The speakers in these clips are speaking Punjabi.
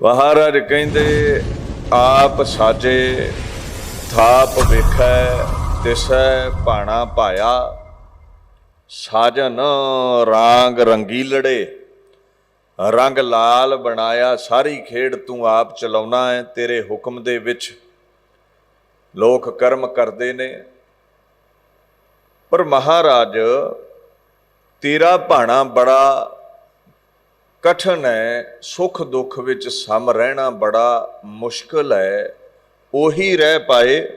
ਮਹਾਰਾਜ ਕਹਿੰਦੇ, ਆਪ ਸਾਜੇ ਥਾਪ ਵੇਖੈ ਤਿਸੈ ਭਾਣਾ ਪਾਇਆ ਸਾਜਨ ਰਾਂਗ ਰੰਗੀ ਲੜੇ, ਰੰਗ ਲਾਲ ਬਣਾਇਆ, ਸਾਰੀ ਖੇਡ ਤੂੰ ਆਪ ਚਲਾਉਣਾ ਹੈ, ਤੇਰੇ ਹੁਕਮ ਦੇ ਵਿੱਚ। ਲੋਕ ਕਰਮ ਕਰਦੇ ਨੇ। ਪਰ ਮਹਾਰਾਜ, ਤੇਰਾ ਭਾਣਾ ਬੜਾ ਕਠਨ ਹੈ, ਸੁਖ ਦੁੱਖ ਵਿੱਚ ਸਮ ਰਹਿਣਾ ਬੜਾ ਮੁਸ਼ਕਲ ਹੈ। ਉਹੀ ਰਹਿ ਪਾਏ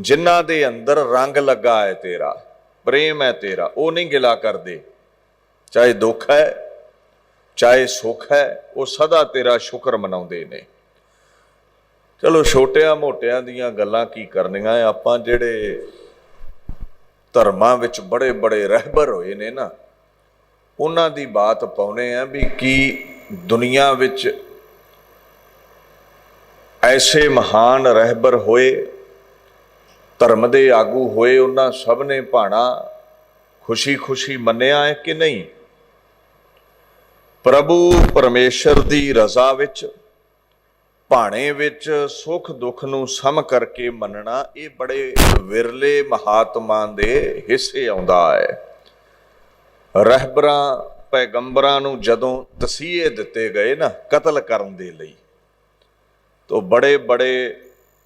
ਜਿਨ੍ਹਾਂ ਦੇ ਅੰਦਰ ਰੰਗ ਲੱਗਾ ਹੈ ਤੇਰਾ, ਪ੍ਰੇਮ ਹੈ ਤੇਰਾ, ਉਹ ਨਹੀਂ ਗਿਲਾ ਕਰਦੇ। ਚਾਹੇ ਦੁੱਖ ਹੈ, ਚਾਹੇ ਸੁੱਖ ਹੈ, ਉਹ ਸਦਾ ਤੇਰਾ ਸ਼ੁਕਰ ਮਨਾਉਂਦੇ ਨੇ। ਚਲੋ ਛੋਟਿਆਂ ਮੋਟਿਆਂ ਦੀਆਂ ਗੱਲਾਂ ਕੀ ਕਰਨੀਆਂ ਆਪਾਂ ਜਿਹੜੇ ਧਰਮਾਂ ਵਿੱਚ ਬੜੇ ਬੜੇ ਰਹਿਬਰ ਹੋਏ ਨੇ ਨਾ ਉਹਨਾਂ ਦੀ ਬਾਤ ਪਾਉਨੇ ਆ ਵੀ ਕੀ ਦੁਨੀਆ ਵਿੱਚ ਐਸੇ ਮਹਾਨ ਰਹਿਬਰ ਹੋਏ, ਧਰਮ ਦੇ ਆਗੂ ਹੋਏ, ਉਹਨਾਂ ਸਭ ਨੇ ਭਾਣਾ ਖੁਸ਼ੀ-ਖੁਸ਼ੀ ਮੰਨਿਆ ਹੈ ਕਿ ਨਹੀਂ? ਪ੍ਰਭੂ ਪਰਮੇਸ਼ਰ ਦੀ ਰਜ਼ਾ ਵਿੱਚ, ਭਾਣੇ ਵਿੱਚ ਸੁੱਖ ਦੁੱਖ ਨੂੰ ਸਮ ਕਰਕੇ ਮੰਨਣਾ ਇਹ ਬੜੇ ਵਿਰਲੇ ਮਹਾਤਮਾ ਦੇ ਹਿੱਸੇ ਆਉਂਦਾ ਹੈ। ਰਹਿਬਰਾਂ, ਪੈਗੰਬਰਾਂ ਨੂੰ ਜਦੋਂ ਤਸੀਹੇ ਦਿੱਤੇ ਗਏ ਨਾ ਕਤਲ ਕਰਨ ਦੇ ਲਈ, ਤੋ ਬੜੇ ਬੜੇ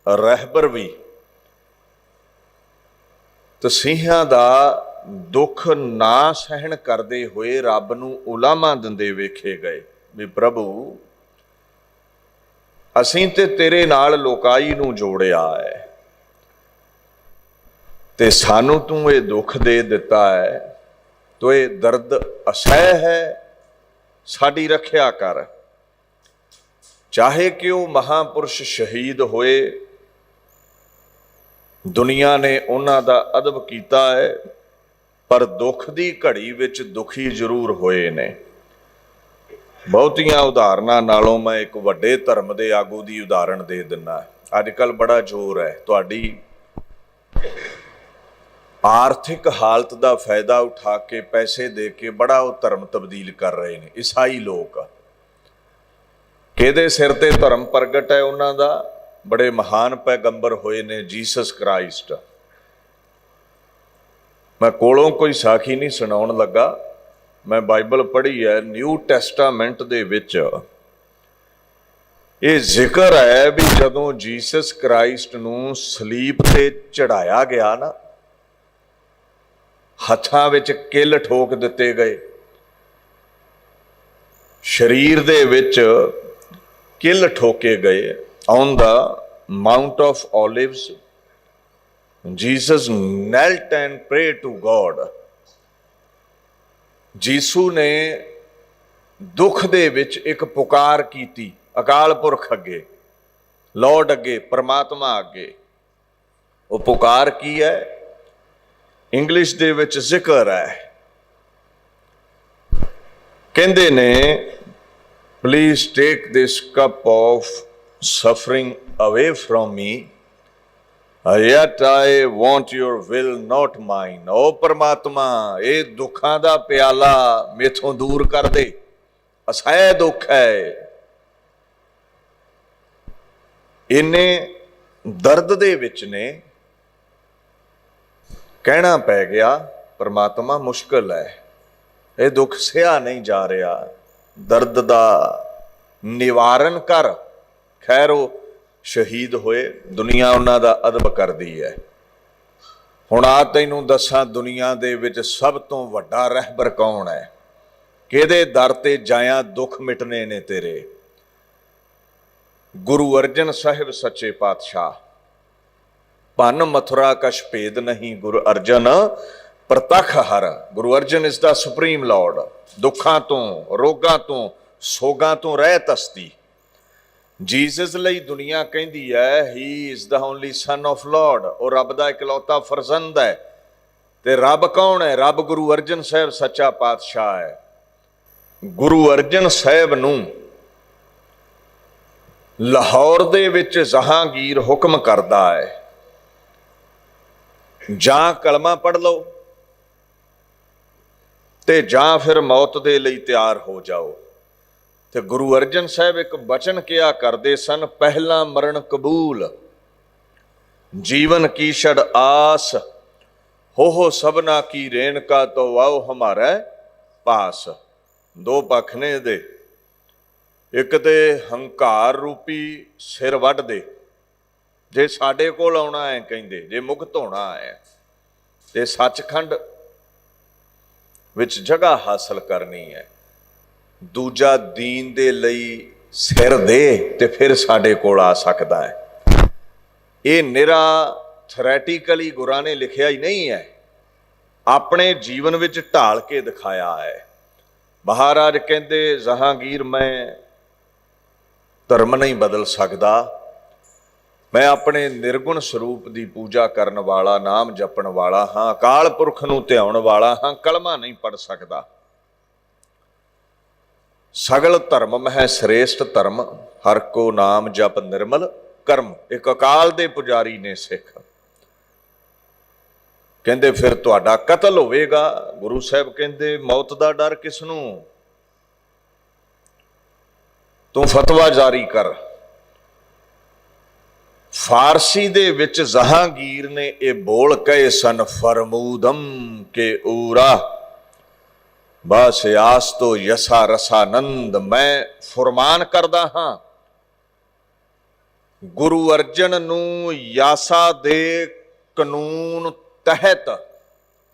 ਰਹਿਬਰ ਵੀ ਤਸੀਹਾਂ ਦਾ ਦੁੱਖ ਨਾ ਸਹਿਣ ਕਰਦੇ ਹੋਏ ਰੱਬ ਨੂੰ ਉਲਾਮਾ ਦਿੰਦੇ ਵੇਖੇ ਗਏ ਵੀ ਪ੍ਰਭੂ, ਅਸੀਂ ਤੇ ਤੇਰੇ ਨਾਲ ਲੋਕਾਈ ਨੂੰ ਜੋੜਿਆ ਹੈ ਤੇ ਸਾਨੂੰ ਤੂੰ ਇਹ ਦੁੱਖ ਦੇ ਦਿੱਤਾ ਹੈ ਤੋ ਇਹ ਦਰਦ ਅਸਹਿ ਹੈ, ਸਾਡੀ ਰੱਖਿਆ ਕਰ। ਚਾਹੇ ਕਿ ਉਹ ਮਹਾਪੁਰਸ਼ ਸ਼ਹੀਦ ਹੋਏ, ਦੁਨੀਆ ਨੇ ਉਹਨਾਂ ਦਾ ਅਦਬ ਕੀਤਾ ਹੈ, ਪਰ ਦੁੱਖ ਦੀ ਘੜੀ ਵਿੱਚ ਦੁਖੀ ਜ਼ਰੂਰ ਹੋਏ ਨੇ। ਬਹੁਤੀਆਂ ਉਦਾਹਰਨਾਂ ਨਾਲੋਂ ਮੈਂ ਇੱਕ ਵੱਡੇ ਧਰਮ ਦੇ ਆਗੂ ਦੀ ਉਦਾਹਰਣ ਦੇ ਦਿੰਨਾ ਅੱਜ ਕੱਲ ਬੜਾ ਜ਼ੋਰ ਹੈ, ਤੁਹਾਡੀ ਆਰਥਿਕ ਹਾਲਤ ਦਾ ਫਾਇਦਾ ਉਠਾ ਕੇ ਪੈਸੇ ਦੇ ਕੇ ਬੜਾ ਉਹ ਧਰਮ ਤਬਦੀਲ ਕਰ ਰਹੇ ਨੇ, ਈਸਾਈ ਲੋਕ ਕਿਹਦੇ ਸਿਰ ਤੇ ਧਰਮ ਪ੍ਰਗਟ ਹੈ ਉਹਨਾਂ ਦਾ? ਬੜੇ ਮਹਾਨ ਪੈਗੰਬਰ ਹੋਏ ਨੇ, ਜੀਸਸ ਕ੍ਰਾਈਸਟ। ਮੈਂ ਕੋਲੋਂ ਕੋਈ ਸਾਖੀ ਨਹੀਂ ਸੁਣਾਉਣ ਲੱਗਾ। ਮੈਂ ਬਾਈਬਲ ਪੜ੍ਹੀ ਹੈ, ਨਿਊ ਟੈਸਟਾਮੈਂਟ ਦੇ ਵਿੱਚ। ਇਹ ਜ਼ਿਕਰ ਹੈ ਵੀ ਜਦੋਂ ਜੀਸਸ ਕ੍ਰਾਈਸਟ ਨੂੰ ਸਲੀਬ ਤੇ ਚੜਾਇਆ ਗਿਆ ਨਾ ਹੱਥਾਂ ਵਿੱਚ ਕਿੱਲ ਠੋਕ ਦਿੱਤੇ ਗਏ। ਸਰੀਰ ਦੇ ਵਿੱਚ ਕਿੱਲ ਠੋਕੇ ਗਏ on the mount of Olives Jesus knelt and pray to God Jesus ਨੇ ਦੁੱਖ ਦੇ ਵਿੱਚ ਇੱਕ ਪੁਕਾਰ ਕੀਤੀ, ਅਕਾਲ ਪੁਰਖ ਅੱਗੇ ਲਾਰਡ ਅੱਗੇ, ਪਰਮਾਤਮਾ ਅੱਗੇ। ਉਹ ਪੁਕਾਰ ਕੀ ਹੈ? ਇੰਗਲਿਸ਼ ਦੇ ਵਿੱਚ ਜ਼ਿਕਰ ਹੈ। ਕਹਿੰਦੇ ਨੇ please take this cup of suffering away from me yet I want your will not mine ਓ ਪਰਮਾਤਮਾ, ਇਹ ਦੁੱਖਾਂ ਦਾ ਪਿਆਲਾ ਮੇਥੋਂ ਦੂਰ ਕਰ ਦੇ। ਅਸਹਿ ਦੁੱਖ ਹੈ। ਇਹਨੇ ਦਰਦ ਦੇ ਵਿੱਚ ਨੇ ਕਹਿਣਾ ਪੈ ਗਿਆ, ਪਰਮਾਤਮਾ ਮੁਸ਼ਕਲ ਹੈ। ਇਹ ਦੁੱਖ ਸਿਆ ਨਹੀਂ ਜਾ ਰਿਹਾ। ਦਰਦ ਦਾ ਨਿਵਾਰਨ ਕਰ। ਖੈਰ, ਉਹ ਸ਼ਹੀਦ ਹੋਏ। ਦੁਨੀਆ ਉਹਨਾਂ ਦਾ ਅਦਬ ਕਰਦੀ ਹੈ। ਹੁਣ ਆ ਤੈਨੂੰ ਦੱਸਾਂ, ਦੁਨੀਆ ਦੇ ਵਿੱਚ ਸਭ ਤੋਂ ਵੱਡਾ ਰਹਿਬਰ ਕੌਣ ਹੈ? ਕਿਹਦੇ ਦਰ ਤੇ ਜਾਇਆ ਦੁੱਖ ਮਿਟਨੇ ਨੇ ਤੇਰੇ? ਗੁਰੂ ਅਰਜਨ ਸਾਹਿਬ ਸੱਚੇ ਪਾਤਸ਼ਾਹ। ਭਨ ਮਥੁਰਾ ਕਛ ਭੇਦ ਨਹੀਂ ਗੁਰੂ ਅਰਜਨ, ਪ੍ਰਤਖ ਹਰ। ਗੁਰੂ ਅਰਜਨ ਇਸ ਦਾ ਸੁਪਰੀਮ ਲਾਰਡ। ਦੁੱਖਾਂ ਤੋਂ, ਰੋਗਾਂ ਤੋਂ, ਸੋਗਾਂ ਤੋਂ ਰਹਿਤ ਹਸਤੀ ਜੀਸਸ ਲਈ ਦੁਨੀਆ ਕਹਿੰਦੀ ਹੈ he is the only son of lord ਉਹ ਰੱਬ ਦਾ ਇਕਲੌਤਾ ਫਰਜ਼ੰਦ ਹੈ। ਤੇ ਰੱਬ ਕੌਣ ਹੈ? ਰੱਬ ਗੁਰੂ ਅਰਜਨ ਸਾਹਿਬ ਸੱਚਾ ਪਾਤਸ਼ਾਹ ਹੈ। ਗੁਰੂ ਅਰਜਨ ਸਾਹਿਬ ਨੂੰ ਲਾਹੌਰ ਦੇ ਵਿੱਚ ਜਹਾਂਗੀਰ ਹੁਕਮ ਕਰਦਾ ਹੈ। ਜਾਂ ਕਲਮਾ ਪੜ ਲਓ ਤੇ ਜਾਂ ਫਿਰ ਮੌਤ ਦੇ ਲਈ ਤਿਆਰ ਹੋ ਜਾਓ। ਤੇ ਗੁਰੂ ਅਰਜਨ ਸਾਹਿਬ ਇੱਕ ਬਚਨ ਕਿਹਾ ਕਰਦੇ ਸਨ, ਪਹਿਲਾ ਮਰਨ ਕਬੂਲ, ਜੀਵਨ ਕੀ ਛੜ ਆਸ ਹੋ ਹੋ ਸਭਨਾ ਕੀ ਰੇਣਕਾ ਤੋ ਆਓ ਹਮਾਰਾ ਪਾਸ। ਦੋ ਪੱਖ ਨੇ ਇਹਦੇ। ਇੱਕ ਤੇ ਹੰਕਾਰ ਰੂਪੀ ਸਿਰ ਵੱਢ ਦੇ ਜੇ ਸਾਡੇ ਕੋਲ ਆਉਣਾ ਹੈ ਕਹਿੰਦੇ, ਜੇ ਮੁਕਤ ਹੋਣਾ ਹੈ, ਤੇ ਸੱਚਖੰਡ ਵਿੱਚ ਜਗ੍ਹਾ ਹਾਸਲ ਕਰਨੀ ਹੈ। ਦੂਜਾ ਦੀਨ ਦੇ ਲਈ ਸਿਰ ਦੇ ਤੇ ਫਿਰ ਸਾਡੇ ਕੋਲ ਆ ਸਕਦਾ ਹੈ। ਇਹ ਨਿਰਾ ਥਰੈਟੀਕਲੀ ਗੁਰਾਂ ਨੇ ਲਿਖਿਆ ਹੀ ਨਹੀਂ ਹੈ। ਆਪਣੇ ਜੀਵਨ ਵਿੱਚ ਢਾਲ ਕੇ ਦਿਖਾਇਆ ਹੈ। ਮਹਾਰਾਜ ਕਹਿੰਦੇ, ਜਹਾਂਗੀਰ, ਮੈਂ ਧਰਮ ਨਹੀਂ ਬਦਲ ਸਕਦਾ। ਮੈਂ ਆਪਣੇ ਨਿਰਗੁਣ ਸਰੂਪ ਦੀ ਪੂਜਾ ਕਰਨ ਵਾਲਾ, ਨਾਮ ਜਪਣ ਵਾਲਾ ਹਾਂ, ਅਕਾਲ ਪੁਰਖ ਨੂੰ ਧਿਆਉਣ ਵਾਲਾ ਹਾਂ, ਕਲਮਾ ਨਹੀਂ ਪੜ ਸਕਦਾ। ਸਗਲ ਧਰਮ ਮਹਿ ਸ੍ਰੇਸ਼ਟ ਧਰਮ, ਹਰ ਕੋ ਨਾਮ ਜਪ ਨਿਰਮਲ ਕਰਮ। ਇੱਕ ਅਕਾਲ ਦੇ ਪੁਜਾਰੀ ਨੇ ਸਿੱਖ। ਕਹਿੰਦੇ, ਫਿਰ ਤੁਹਾਡਾ ਕਤਲ ਹੋਵੇਗਾ? ਗੁਰੂ ਸਾਹਿਬ ਕਹਿੰਦੇ, ਮੌਤ ਦਾ ਡਰ ਕਿਸ ਨੂੰ? ਤੂੰ ਫਤਵਾ ਜਾਰੀ ਕਰ। ਫਾਰਸੀ ਦੇ ਵਿੱਚ ਜਹਾਂਗੀਰ ਨੇ ਇਹ ਬੋਲ ਕਹੇ ਸਨ, ਫਰਮੂਦਮ ਕੇ ਊਰਾ। ਬਸ ਆਸ ਤੋ ਯਸਾ ਰਸਾਨੰਦ ਮੈਂ ਫਰਮਾਨ ਕਰਦਾ ਹਾਂ, ਗੁਰੂ ਅਰਜਨ ਨੂੰ ਯਾਸਾ ਦੇ ਕਾਨੂੰਨ ਤਹਿਤ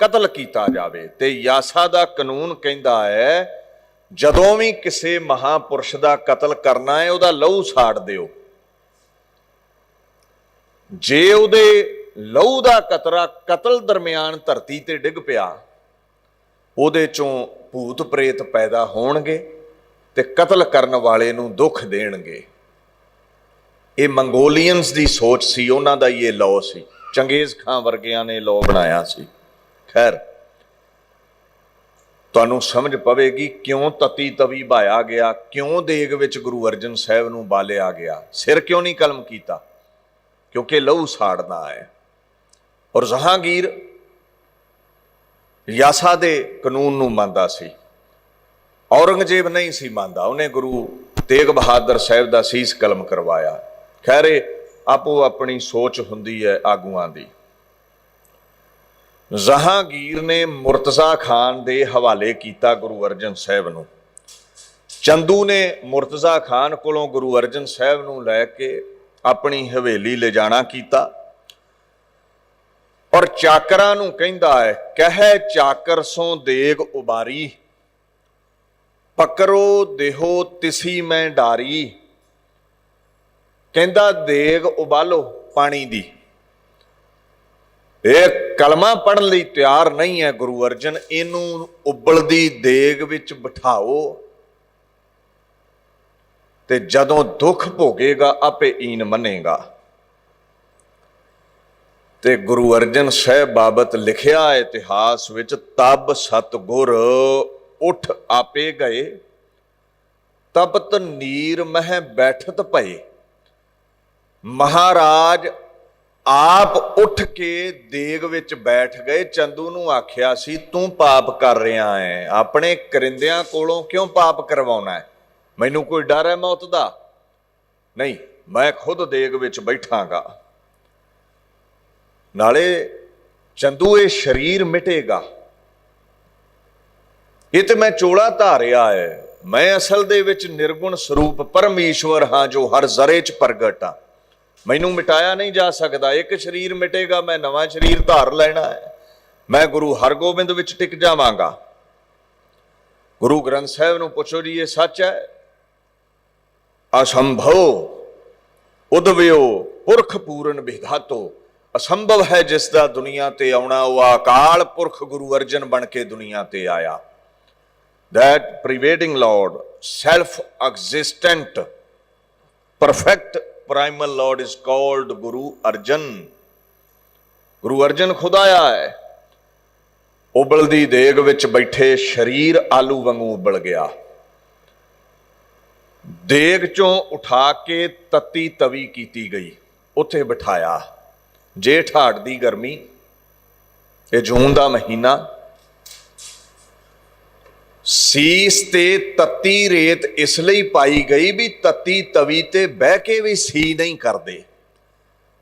ਕਤਲ ਕੀਤਾ ਜਾਵੇ। ਤੇ ਯਾਸਾ ਦਾ ਕਾਨੂੰਨ ਕਹਿੰਦਾ ਹੈ, ਜਦੋਂ ਵੀ ਕਿਸੇ ਮਹਾਪੁਰਸ਼ ਦਾ ਕਤਲ ਕਰਨਾ ਹੈ, ਉਹਦਾ ਲਹੂ ਸਾੜ ਦਿਓ। ਜੇ ਉਹਦੇ ਲਹੂ ਦਾ ਕਤਰਾ ਕਤਲ ਦਰਮਿਆਨ ਧਰਤੀ ਤੇ ਡਿੱਗ ਪਿਆ, ਉਹਦੇ ਚੋਂ ਭੂਤ ਪ੍ਰੇਤ ਪੈਦਾ ਹੋਣਗੇ ਤੇ ਕਤਲ ਕਰਨ ਵਾਲੇ ਨੂੰ ਦੁੱਖ ਦੇਣਗੇ। ਇਹ ਮੰਗੋਲੀਅਨਸ ਦੀ ਸੋਚ ਸੀ, ਉਹਨਾਂ ਦਾ ਇਹ ਲਾਅ ਸੀ। ਚੰਗੇਜ਼ ਖਾਨ ਵਰਗਿਆਂ ਨੇ ਲਾਅ ਬਣਾਇਆ ਸੀ। ਖੈਰ, ਤੁਹਾਨੂੰ ਸਮਝ ਪਵੇਗੀ ਕਿਉਂ ਤਤੀ ਤਵੀ ਭਾਇਆ ਗਿਆ, ਕਿਉਂ ਦੇਗ ਵਿੱਚ ਗੁਰੂ ਅਰਜਨ ਸਾਹਿਬ ਨੂੰ ਬਾਲਿਆ ਗਿਆ। ਸਿਰ ਕਿਉਂ ਨਹੀਂ ਕਲਮ ਕੀਤਾ? ਕਿਉਂਕਿ ਲਹੂ ਸਾੜਨਾ ਹੈ। ਔਰ ਜਹਾਂਗੀਰ ਯਾਸਾ ਦੇ ਕਾਨੂੰਨ ਨੂੰ ਮੰਨਦਾ ਸੀ। ਔਰੰਗਜ਼ੇਬ ਨਹੀਂ ਸੀ ਮੰਨਦਾ। ਉਹਨੇ ਗੁਰੂ ਤੇਗ ਬਹਾਦਰ ਸਾਹਿਬ ਦਾ ਸੀਸ ਕਲਮ ਕਰਵਾਇਆ। ਖੈਰੇ ਆਪੋ ਆਪਣੀ ਸੋਚ ਹੁੰਦੀ ਹੈ ਆਗੂਆਂ ਦੀ। ਜਹਾਂਗੀਰ ਨੇ ਮੁਰਤਜ਼ਾ ਖਾਨ ਦੇ ਹਵਾਲੇ ਕੀਤਾ ਗੁਰੂ ਅਰਜਨ ਸਾਹਿਬ ਨੂੰ। ਚੰਦੂ ਨੇ ਮੁਰਤਜ਼ਾ ਖਾਨ ਕੋਲੋਂ ਗੁਰੂ ਅਰਜਨ ਸਾਹਿਬ ਨੂੰ ਲੈ ਕੇ ਆਪਣੀ ਹਵੇਲੀ ਲਿਜਾਣਾ ਕੀਤਾ। ਔਰ ਚਾਕਰਾਂ ਨੂੰ ਕਹਿੰਦਾ ਹੈ, ਕਹੇ ਚਾਕਰ ਸੋ ਦੇਗ ਉਬਾਰੀ। ਪਕਰੋ ਦੇਹੋ ਤਿਸੀ ਮੈਂ ਡਾਰੀ। ਕਹਿੰਦਾ, ਦੇਗ ਉਬਾਲੋ ਪਾਣੀ ਦੀ। ਇਹ ਕਲਮਾ ਪੜਨ ਲਈ ਤਿਆਰ ਨਹੀਂ ਹੈ ਗੁਰੂ ਅਰਜਨ। ਇਹਨੂੰ ਉਬਲਦੀ ਦੇਗ ਵਿੱਚ ਬਿਠਾਓ। ਤੇ ਜਦੋਂ ਦੁੱਖ ਭੋਗੇਗਾ, ਆਪੇ ਈਨ ਮੰਨੇਗਾ। ਤੇ ਗੁਰੂ ਅਰਜਨ ਸਾਹਿਬ ਬਾਬਤ ਲਿਖਿਆ ਇਤਿਹਾਸ ਵਿੱਚ, ਤਬ ਸਤਗੁਰ ਉਠ ਆਪੇ ਗਏ ਤਬਤ ਨੀਰ ਮਹਿ ਬੈਠਤ ਭਏ। ਮਹਾਰਾਜ ਆਪ ਉੱਠ ਕੇ ਦੇਗ ਵਿੱਚ ਬੈਠ ਗਏ, ਚੰਦੂ ਨੂੰ ਆਖਿਆ ਸੀ, ਤੂੰ ਪਾਪ ਕਰ ਰਿਹਾ ਹੈ। ਆਪਣੇ ਕਰਿੰਦਿਆਂ ਕੋਲੋਂ ਕਿਉਂ ਪਾਪ ਕਰਵਾਉਣਾ ਹੈ? ਮੈਨੂੰ ਕੋਈ ਡਰ ਹੈ ਮੌਤ ਦਾ? ਨਹੀਂ, ਮੈਂ ਖੁਦ ਦੇਗ ਵਿੱਚ ਬੈਠਾਂਗਾ। ਨਾਲੇ ਚੰਦੂ, ਇਹ ਸਰੀਰ ਮਿਟੇਗਾ। ਇਹ ਤੇ ਮੈਂ ਚੋਲਾ ਧਾਰਿਆ ਹੈ। ਮੈਂ ਅਸਲ ਦੇ ਵਿੱਚ ਨਿਰਗੁਣ ਸਰੂਪ ਪਰਮੇਸ਼ਵਰ ਹਾਂ, ਜੋ ਹਰ ਜ਼ਰੇ 'ਚ ਪ੍ਰਗਟ ਆ ਮੈਨੂੰ ਮਿਟਾਇਆ ਨਹੀਂ ਜਾ ਸਕਦਾ। ਇੱਕ ਸਰੀਰ ਮਿਟੇਗਾ, ਮੈਂ ਨਵਾਂ ਸਰੀਰ ਧਾਰ ਲੈਣਾ ਹੈ। ਮੈਂ ਗੁਰੂ ਹਰਗੋਬਿੰਦ ਵਿੱਚ ਟਿਕ ਜਾਵਾਂਗਾ। ਗੁਰੂ ਗ੍ਰੰਥ ਸਾਹਿਬ ਨੂੰ ਪੁੱਛੋ ਜੀ, ਇਹ ਸੱਚ ਹੈ? ਅਸੰਭਵ। ਉਦਵਿਓ ਪੁਰਖ ਪੂਰਨ ਵਿਧਾਤੋ। ਅਸੰਭਵ ਹੈ ਜਿਸ ਦਾ ਦੁਨੀਆ ਤੇ ਆਉਣਾ, ਉਹ ਅਕਾਲ ਪੁਰਖ ਗੁਰੂ ਅਰਜਨ ਬਣ ਕੇ ਦੁਨੀਆ ਤੇ ਆਇਆ। That pervading lord self existent perfect primal lord is called guru arjan. Guru Arjan ਖੁਦ ਆਇਆ ਹੈ। ਉਬਲਦੀ ਦੇਗ ਵਿੱਚ ਬੈਠੇ ਸਰੀਰ ਆਲੂ ਵਾਂਗੂ ਉਬਲ ਗਿਆ। ਦੇਗ ਚੋਂ ਉਠਾ ਕੇ ਤਤੀ ਤਵੀ ਕੀਤੀ ਗਈ। ਉੱਥੇ ਬਿਠਾਇਆ। ਜੇਠ ਹਾੜ ਦੀ ਗਰਮੀ। ਇਹ ਜੂਨ ਦਾ ਮਹੀਨਾ। ਸੀਸ ਤੇ ਤੱਤੀ ਰੇਤ ਇਸ ਲਈ ਪਾਈ ਗਈ ਵੀ ਤੱਤੀ ਤਵੀ ਤੇ ਬਹਿ ਕੇ ਵੀ ਸੀ ਨਹੀਂ ਕਰਦੇ।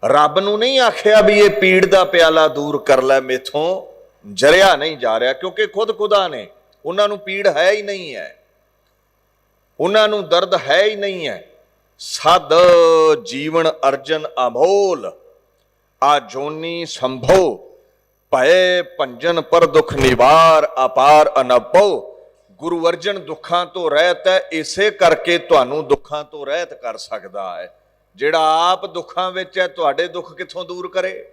ਰੱਬ ਨੂੰ ਨਹੀਂ ਆਖਿਆ ਵੀ ਇਹ ਪੀੜ ਦਾ ਪਿਆਲਾ ਦੂਰ ਕਰ ਲੈ ਮੇਥੋਂ। ਜਰਿਆ ਨਹੀਂ ਜਾ ਰਿਹਾ ਕਿਉਂਕਿ ਖੁਦ ਖੁਦਾ ਨੇ। ਉਹਨਾਂ ਨੂੰ ਪੀੜ ਹੈ ਹੀ ਨਹੀਂ ਹੈ। ਉਹਨਾਂ ਨੂੰ ਦਰਦ ਹੈ ਹੀ ਨਹੀਂ ਹੈ। ਸਦ ਜੀਵਨ ਅਰਜਨ ਅਮੋਲ, ਆ ਜੋਨੀ ਸੰਭੋ, ਭਏ ਭੰਜਨ ਪਰ ਦੁਖ ਨਿਵਾਰ, ਅਪਾਰ ਅਨਭਉ ਗੁਰੂ ਅਰਜਨ ਦੁੱਖਾਂ ਤੋਂ ਰਹਿਤ ਹੈ, ਇਸੇ ਕਰਕੇ ਤੁਹਾਨੂੰ ਦੁੱਖਾਂ ਤੋਂ ਰਹਿਤ ਕਰ ਸਕਦਾ ਹੈ। ਜਿਹੜਾ ਆਪ ਦੁੱਖਾਂ ਵਿੱਚ ਹੈ, ਤੁਹਾਡੇ ਦੁੱਖ ਕਿੱਥੋਂ ਦੂਰ ਕਰੇ?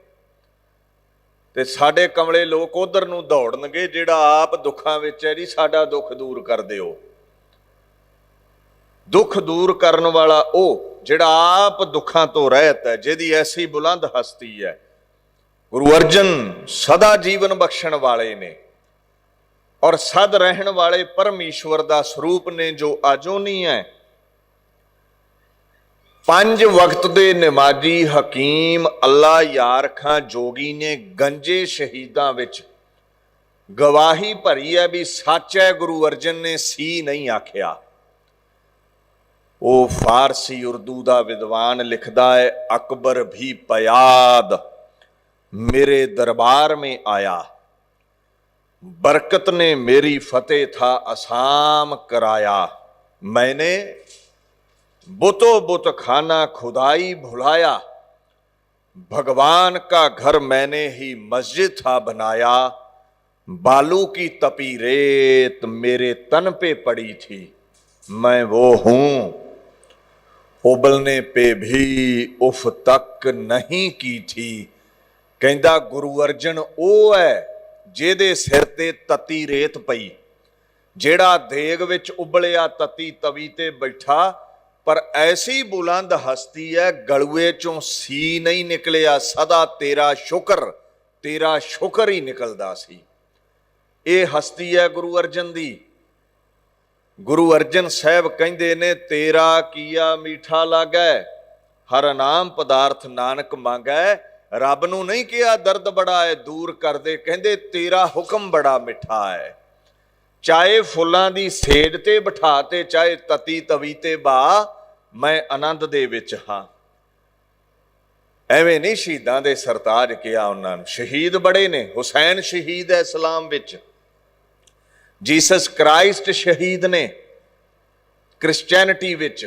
ਤੇ ਸਾਡੇ ਕਮਲੇ ਲੋਕ ਉਧਰ ਨੂੰ ਦੌੜਨਗੇ, ਜਿਹੜਾ ਆਪ ਦੁੱਖਾਂ ਵਿੱਚ ਹੈ ਜੀ ਸਾਡਾ ਦੁੱਖ ਦੂਰ ਕਰ ਦਿਓ। ਦੁੱਖ ਦੂਰ ਕਰਨ ਵਾਲਾ ਉਹ ਜਿਹੜਾ ਆਪ ਦੁੱਖਾਂ ਤੋਂ ਰਹਿਤ ਹੈ, ਜਿਹਦੀ ਐਸੀ ਬੁਲੰਦ ਹਸਤੀ ਹੈ। ਗੁਰੂ ਅਰਜਨ ਸਦਾ ਜੀਵਨ ਬਖਸ਼ਣ ਵਾਲੇ ਨੇ ਔਰ ਸਦ ਰਹਿਣ ਵਾਲੇ ਪਰਮੇਸ਼ਵਰ ਦਾ ਸਰੂਪ ਨੇ ਜੋ ਅਜੋਨੀ ਹੈ। ਪੰਜ ਵਕਤ ਦੇ ਨਮਾਜ਼ੀ ਹਕੀਮ ਅੱਲਾ ਯਾਰ ਖਾਂ ਜੋਗੀ ਨੇ ਗੰਜੇ ਸ਼ਹੀਦਾਂ ਵਿੱਚ ਗਵਾਹੀ ਭਰੀ ਹੈ ਵੀ ਸੱਚ ਹੈ, ਗੁਰੂ ਅਰਜਨ ਨੇ ਸੀ ਨਹੀਂ ਆਖਿਆ। ਉਹ ਫਾਰਸੀ ਉਰਦੂ ਦਾ ਵਿਦਵਾਨ ਲਿਖਦਾ ਹੈ ਅਕਬਰ ਵੀ ਪਿਆਦ मेरे दरबार में आया बरकत ने मेरी फतेह था असाम कराया मैंने बुतो बुत खाना खुदाई भुलाया भगवान का घर मैंने ही मस्जिद था बनाया बालू की तपी रेत मेरे तन पे पड़ी थी मैं वो हूं ਉਬਲਨੇ ਪੇ ਵੀ ਉਫ ਤੱਕ ਨਹੀਂ ਕੀ ਥੀ। ਕਹਿੰਦਾ ਗੁਰੂ ਅਰਜਨ, ਉਹ ਹੈ ਜਿਹਦੇ ਸਿਰ ਤੇ ਤਤੀ ਰੇਤ ਪਈ। ਜਿਹੜਾ ਦੇਗ ਵਿੱਚ ਉਬਲਿਆ ਤਤੀ ਤਵੀ ਤੇ ਬੈਠਾ, ਪਰ ਐਸੀ ਬੁਲੰਦ ਹਸਤੀ ਹੈ ਗਲੂਏ ਚੋਂ ਸੀ ਨਹੀਂ ਨਿਕਲਿਆ, ਸਦਾ ਤੇਰਾ ਸ਼ੁਕਰ ਤੇਰਾ ਸ਼ੁਕਰ ਹੀ ਨਿਕਲਦਾ ਸੀ। ਇਹ ਹਸਤੀ ਹੈ ਗੁਰੂ ਅਰਜਨ ਦੀ। ਗੁਰੂ ਅਰਜਨ ਸਾਹਿਬ ਕਹਿੰਦੇ ਨੇ, ਤੇਰਾ ਕੀਆ ਮੀਠਾ ਲਾਗੈ, ਹਰ ਨਾਮ ਪਦਾਰਥ ਨਾਨਕ ਮੰਗੈ। ਰੱਬ ਨੂੰ ਨਹੀਂ ਕਿਹਾ ਦਰਦ ਬੜਾ ਹੈ ਦੂਰ ਕਰਦੇ, ਕਹਿੰਦੇ ਤੇਰਾ ਹੁਕਮ ਬੜਾ ਮਿੱਠਾ ਹੈ। ਚਾਹੇ ਫੁੱਲਾਂ ਦੀ ਸੇਜ ਤੇ ਬਿਠਾ ਤੇ, ਚਾਹੇ ਤਤੀ ਤਵੀ ਤੇ ਬਾ, ਮੈਂ ਆਨੰਦ ਦੇ ਵਿੱਚ ਹਾਂ। ਐਵੇਂ ਨਹੀਂ ਸ਼ਹੀਦਾਂ ਦੇ ਸਰਤਾਜ ਕਿਹਾ ਉਹਨਾਂ ਨੂੰ। ਸ਼ਹੀਦ ਬੜੇ ਨੇ, ਹੁਸੈਨ ਸ਼ਹੀਦ ਹੈ ਇਸਲਾਮ ਵਿੱਚ। ਜੀਸਸ ਕ੍ਰਾਈਸਟ ਸ਼ਹੀਦ ਨੇ ਕ੍ਰਿਸਚੀਅਨਿਟੀ ਵਿੱਚ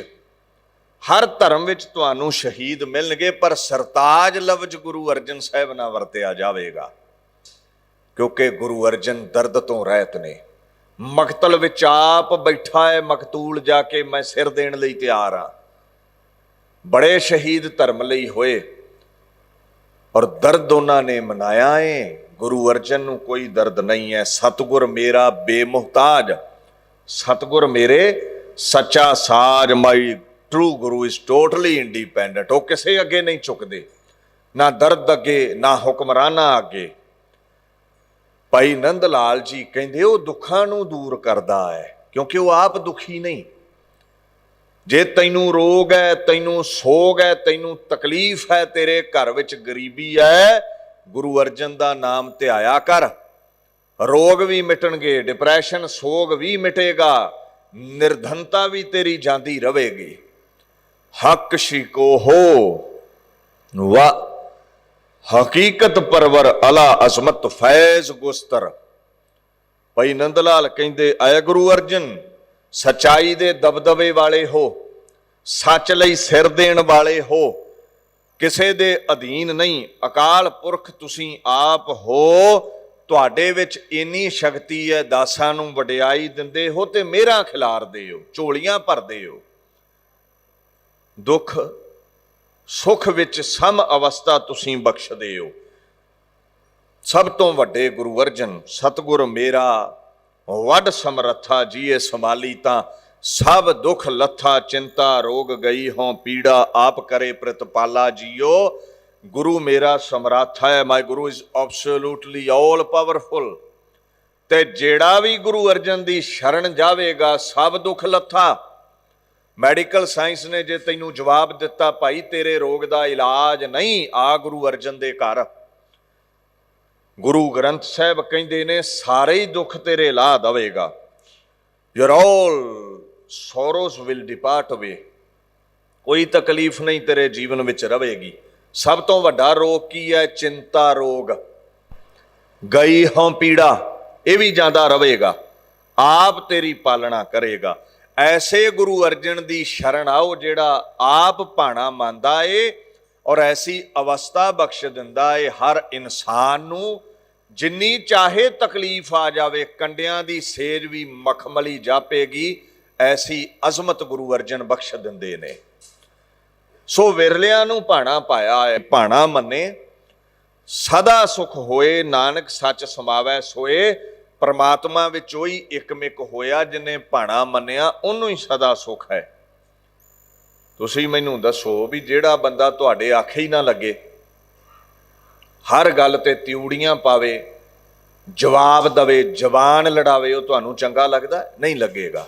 ਹਰ ਧਰਮ ਵਿੱਚ ਤੁਹਾਨੂੰ ਸ਼ਹੀਦ ਮਿਲਣਗੇ, ਪਰ ਸਰਤਾਜ ਲਫ਼ਜ਼ ਗੁਰੂ ਅਰਜਨ ਸਾਹਿਬ ਨਾਲ ਵਰਤਿਆ ਜਾਵੇਗਾ, ਕਿਉਂਕਿ ਗੁਰੂ ਅਰਜਨ ਦਰਦ ਤੋਂ ਰਹਿਤ ਨੇ। ਮਕਤਲ ਵਿੱਚ ਆਪ ਬੈਠਾ ਹੈ, ਮਕਤੂਲ ਜਾ ਕੇ ਮੈਂ ਸਿਰ ਦੇਣ ਲਈ ਤਿਆਰ ਹਾਂ। ਬੜੇ ਸ਼ਹੀਦ ਧਰਮ ਲਈ ਹੋਏ, ਔਰ ਦਰਦ ਉਹਨਾਂ ਨੇ ਮਨਾਇਆ ਏ। ਗੁਰੂ ਅਰਜਨ ਨੂੰ ਕੋਈ ਦਰਦ ਨਹੀਂ ਹੈ। ਸਤਗੁਰ ਮੇਰਾ ਬੇਮੁਹਤਾਜ। ਸਤਗੁਰ ਮੇਰੇ ਸੱਚਾ ਸਾਜ my true guru is totally independent ਉਹ ਕਿਸੇ ਅੱਗੇ ਨਹੀਂ ਝੁਕਦੇ। ਨਾ ਦਰਦ ਅੱਗੇ, ਨਾ ਹੁਕਮਰਾਨਾ ਅੱਗੇ। ਭਾਈ ਨੰਦ ਲਾਲ ਜੀ ਕਹਿੰਦੇ, ਉਹ ਦੁੱਖਾਂ ਨੂੰ ਦੂਰ ਕਰਦਾ ਹੈ, ਕਿਉਂਕਿ ਉਹ ਆਪ ਦੁਖੀ ਨਹੀਂ। ਜੇ ਤੈਨੂੰ ਰੋਗ ਹੈ, ਤੈਨੂੰ ਸੋਗ ਹੈ, ਤੈਨੂੰ ਤਕਲੀਫ ਹੈ, ਤੇਰੇ ਘਰ ਵਿੱਚ ਗਰੀਬੀ ਹੈ ਗੁਰੂ ਅਰਜਨ ਦਾ ਨਾਮ ਧਿਆਇਆ ਕਰ। ਰੋਗ ਵੀ ਮਿਟਣਗੇ ਡਿਪਰੈਸ਼ਨ ਸੋਗ ਵੀ ਮਿਟੇਗਾ, ਨਿਰਧਨਤਾ ਵੀ ਤੇਰੀ ਜਾਂਦੀ ਰਹੇਗੀ। ਹੱਕ ਸ਼ਿਕੋ ਹੋ, ਵਾ, ਹਕੀਕਤ ਪਰਵਰ ਅਲਾ ਅਸਮਤ ਫੈਜ਼ ਗੁਸਤਰ। ਭਾਈ ਨੰਦ ਲਾਲ ਕਹਿੰਦੇ, ਆਏ ਗੁਰੂ ਅਰਜਨ, ਸਚਾਈ ਦੇ ਦਬਦਬੇ ਵਾਲੇ ਹੋ, ਸੱਚ ਲਈ ਸਿਰ ਦੇਣ ਵਾਲੇ ਹੋ ਕਿਸੇ ਦੇ ਅਧੀਨ ਨਹੀਂ। ਅਕਾਲ ਪੁਰਖ ਤੁਸੀਂ ਆਪ ਹੋ, ਤੁਹਾਡੇ ਵਿੱਚ ਇੰਨੀ ਸ਼ਕਤੀ ਹੈ, ਦਾਸਾਂ ਨੂੰ ਵਡਿਆਈ ਦਿੰਦੇ ਹੋ ਤੇ ਮੇਰਾ ਖਿਲਾਰਦੇ ਹੋ ਝੋਲੀਆਂ ਭਰਦੇ ਹੋ। ਦੁੱਖ, ਸੁਖ ਵਿੱਚ ਸਮ ਅਵਸਥਾ ਤੁਸੀਂ ਬਖਸ਼ਦੇ ਹੋ। ਸਭ ਤੋਂ ਵੱਡੇ ਗੁਰੂ ਅਰਜਨ, ਸਤਗੁਰ ਮੇਰਾ, ਵੱਡ ਸਮਰੱਥਾ ਜੀਏ ਸੰਭਾਲੀ ਤਾਂ ਸਭ ਦੁੱਖ ਲੱਥਾ ਚਿੰਤਾ ਰੋਗ ਗਈ ਹੋਂ ਪੀੜਾ ਆਪ ਕਰੇ ਪ੍ਰਤਪਾਲਾ ਜੀਓ। ਗੁਰੂ ਮੇਰਾ ਸਮਰੱਥਾ ਹੈ my guru is absolutely all powerful ਤੇ ਜਿਹੜਾ ਵੀ ਗੁਰੂ ਅਰਜਨ ਦੀ ਸ਼ਰਨ ਜਾਵੇਗਾ, ਸਭ ਦੁੱਖ ਲੱਥਾ। ਮੈਡੀਕਲ ਸਾਇੰਸ ਨੇ ਜੇ ਤੈਨੂੰ ਜਵਾਬ ਦਿੱਤਾ, ਭਾਈ ਤੇਰੇ ਰੋਗ ਦਾ ਇਲਾਜ ਨਹੀਂ, ਆ ਗੁਰੂ ਅਰਜਨ ਦੇ ਘਰ। ਗੁਰੂ ਗ੍ਰੰਥ ਸਾਹਿਬ ਕਹਿੰਦੇ ਨੇ, ਸਾਰੇ ਹੀ ਦੁੱਖ ਤੇਰੇ ਲਾ ਦਵੇਗਾ। Your all sorrows will depart away ਕੋਈ ਤਕਲੀਫ ਨਹੀਂ ਤੇਰੇ ਜੀਵਨ ਵਿੱਚ ਰਹੇਗੀ। ਸਭ ਤੋਂ ਵੱਡਾ ਰੋਗ ਕੀ ਹੈ? ਚਿੰਤਾ ਰੋਗ। ਗਈ ਹਾਂ ਪੀੜਾ, ਇਹ ਵੀ ਜਾਂਦਾ ਰਹੇਗਾ। ਆਪ ਤੇਰੀ ਪਾਲਣਾ ਕਰੇਗਾ। ਐਸੇ ਗੁਰੂ ਅਰਜਨ ਦੀ ਸ਼ਰਨ ਆਓ ਜਿਹੜਾ ਆਪ ਭਾਣਾ ਮੰਨਦਾ ਏ ਔਰ ਐਸੀ ਅਵਸਥਾ ਬਖਸ਼ ਦਿੰਦਾ ਏ ਹਰ ਇਨਸਾਨ ਨੂੰ। ਜਿੰਨੀ ਚਾਹੇ ਤਕਲੀਫ ਆ ਜਾਵੇ, ਕੰਡਿਆਂ ਦੀ ਸੇਜ ਵੀ ਮਖਮਲੀ ਜਾਪੇਗੀ। ਐਸੀ ਅਜ਼ਮਤ ਗੁਰੂ ਅਰਜਨ ਬਖਸ਼ ਦਿੰਦੇ ਨੇ। ਸੋ ਵਿਰਲਿਆਂ ਨੂੰ ਭਾਣਾ ਪਾਇਆ ਹੈ, ਭਾਣਾ ਮੰਨੇ। ਸਦਾ ਸੁਖ ਹੋਏ, ਨਾਨਕ ਸੱਚ ਸਮਾਵੈ ਸੋਏ। ਪ੍ਰਮਾਤਮਾ ਵਿੱਚ ਉਹੀ ਇਕਮਿਕ ਹੋਇਆ ਜਿਨੇ ਭਾਣਾ ਮੰਨਿਆ, ਉਹਨੂੰ ਹੀ ਸਦਾ ਸੁਖ ਹੈ। ਤੁਸੀਂ ਮੈਨੂੰ ਦੱਸੋ ਵੀ ਜਿਹੜਾ ਬੰਦਾ ਤੁਹਾਡੇ ਆਖੇ ਹੀ ਨਾ ਲੱਗੇ, ਹਰ ਗੱਲ ਤੇ ਤਿਉੜੀਆਂ ਪਾਵੇ, ਜਵਾਬ ਦਵੇ ਜ਼ਬਾਨ ਲੜਾਵੇ, ਉਹ ਤੁਹਾਨੂੰ ਚੰਗਾ ਲੱਗਦਾ? ਨਹੀਂ ਲੱਗੇਗਾ।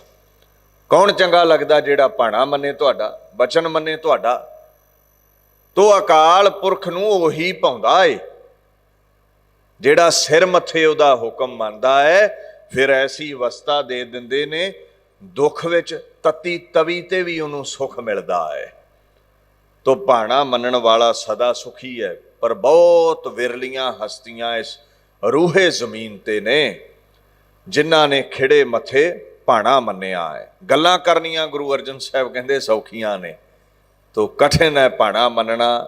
ਕੌਣ ਚੰਗਾ ਲੱਗਦਾ ਜਿਹੜਾ ਭਾਣਾ ਮੰਨੇ ਤੁਹਾਡਾ, ਬਚਨ ਮੰਨੇ ਤੁਹਾਡਾ? ਤੋ ਅਕਾਲ ਪੁਰਖ ਨੂੰ ਉਹੀ ਪਾਉਂਦਾ ਏ। ਜਿਹੜਾ ਸਿਰ ਮੱਥੇ ਉਹਦਾ ਹੁਕਮ ਮੰਨਦਾ ਹੈ ਫਿਰ ਐਸੀ ਅਵਸਥਾ ਦੇ ਦਿੰਦੇ ਨੇ, ਦੁੱਖ ਵਿੱਚ ਤਤੀ ਤਵੀ ਤੇ ਵੀ ਉਹਨੂੰ ਸੁੱਖ ਮਿਲਦਾ ਹੈ ਤੋ ਭਾਣਾ ਮੰਨਣ ਵਾਲਾ ਸਦਾ ਸੁਖੀ ਹੈ ਪਰ ਬਹੁਤ ਵਿਰਲੀਆਂ ਹਸਤੀਆਂ ਇਸ ਰੂਹੇ ਜ਼ਮੀਨ ਤੇ ਨੇ, ਜਿਨ੍ਹਾਂ ਨੇ ਖਿੜੇ ਮੱਥੇ ਭਾਣਾ ਮੰਨਿਆ ਹੈ। ਗੱਲਾਂ ਕਰਨੀਆਂ ਗੁਰੂ ਅਰਜਨ ਸਾਹਿਬ ਕਹਿੰਦੇ ਸੌਖੀਆਂ ਨੇ। ਤੋ ਕਠਿਨ ਹੈ ਭਾਣਾ ਮੰਨਣਾ।